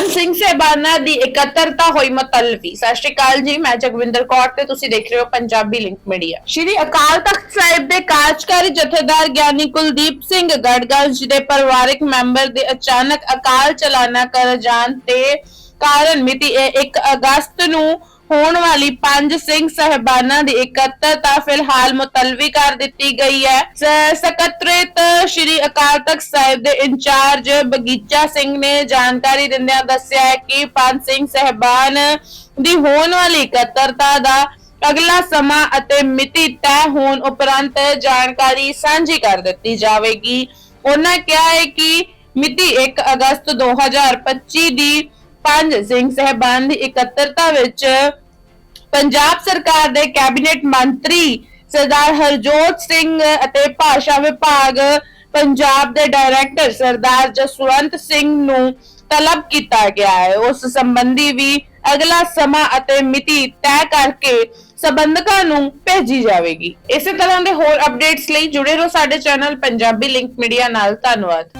ਪੰਜ ਸਿੰਘ ਸਹਿਬਾਨਾਂ ਦੀ ਇਕੱਤਰਤਾ ਹੋਈ ਮਤਲਬੀ ਸਤਿ ਸ਼੍ਰੀ ਅਕਾਲ ਜੀ, ਮੈਂ ਜਗਵਿੰਦਰ ਕੌਰ ਤੇ ਤੁਸੀਂ ਦੇਖ ਰਹੇ ਹੋ ਪੰਜਾਬੀ ਲਿੰਕ ਮੀਡੀਆ। ਸ਼੍ਰੀ ਅਕਾਲ ਤਖਤ ਸਾਹਿਬ ਦੇ ਕਾਰਜਕਾਰੀ ਜਥੇਦਾਰ ਗਿਆਨੀ ਕੁਲਦੀਪ ਸਿੰਘ ਗੜਗੰਜ ਦੇ ਪਰਿਵਾਰਕ ਮੈਂਬਰ ਦੇ ਅਚਾਨਕ ਅਕਾਲ ਚਲਾਣਾ ਕਰ ਜਾਣ ਤੇ ਕਾਰਨ ਮਿਤੀ 1 ਅਗਸਤ ਨੂੰ ਹੋਣ ਵਾਲੀ ਪੰਜ ਸਿੰਘ ਸਹਿਬਾਨਾਂ ਦੀ ਇਕੱਤਰਤਾ ਫਿਲਹਾਲ ਮੁਤਲਵੀ ਕਰ ਦਿੱਤੀ ਗਈ ਹੈ। ਸ- ਸਕੱਤਰੇਤ ਸ਼੍ਰੀ ਅਕਾਲ ਤਖਤ ਸਾਹਿਬ ਦੇ ਇੰਚਾਰਜ ਬਗੀਚਾ ਸਿੰਘ ਨੇ ਜਾਣਕਾਰੀ ਦਿੰਦਿਆਂ ਦੱਸਿਆ ਹੈ ਕਿ ਪੰਜ ਸਿੰਘ ਸਹਿਬਾਨ ਦੀ ਹੋਣ ਵਾਲੀ ਇਕੱਤਰਤਾ ਦਾ ਅਗਲਾ ਸਮਾਂ ਅਤੇ ਮਿਤੀ ਤੈਅ ਹੋਣ ਉਪਰੰਤ ਜਾਣਕਾਰੀ ਸਾਂਝੀ ਕਰ ਦਿੱਤੀ ਜਾਵੇਗੀ। ਉਹਨਾਂ ਕਿਹਾ ਹੈ ਕਿ ਮਿਤੀ 1 ਅਗਸਤ 2025 ਦੀ ਪੰਜ ਸਿੰਘ ਸਹਿਬਾਨ ਦੀ ਇਕੱਤਰਤਾ ਵਿੱਚ ਪੰਜਾਬ ਸਰਕਾਰ ਦੇ ਕੈਬਨਿਟ ਮੰਤਰੀ ਸਰਦਾਰ ਹਰਜੋਤ ਸਿੰਘ ਅਤੇ ਭਾਸ਼ਾ ਵਿਭਾਗ ਪੰਜਾਬ ਦੇ ਡਾਇਰੈਕਟਰ ਸਰਦਾਰ ਜਸਵੰਤ ਸਿੰਘ ਨੂੰ ਤਲਬ ਕੀਤਾ ਗਿਆ ਹੈ। ਉਸ ਸੰਬੰਧੀ ਵੀ ਅਗਲਾ ਸਮਾਂ ਅਤੇ ਮਿਤੀ ਤੈਅ ਕਰਕੇ ਸਬੰਧਕਾਂ ਨੂੰ ਭੇਜੀ ਜਾਵੇਗੀ। ਇਸੇ ਤਰ੍ਹਾਂ ਦੇ ਹੋਰ ਅਪਡੇਟਸ ਲਈ ਜੁੜੇ ਰਹੋ ਸਾਡੇ ਚੈਨਲ ਪੰਜਾਬੀ ਲਿੰਕ ਮੀਡੀਆ ਨਾਲ। ਧੰਨਵਾਦ।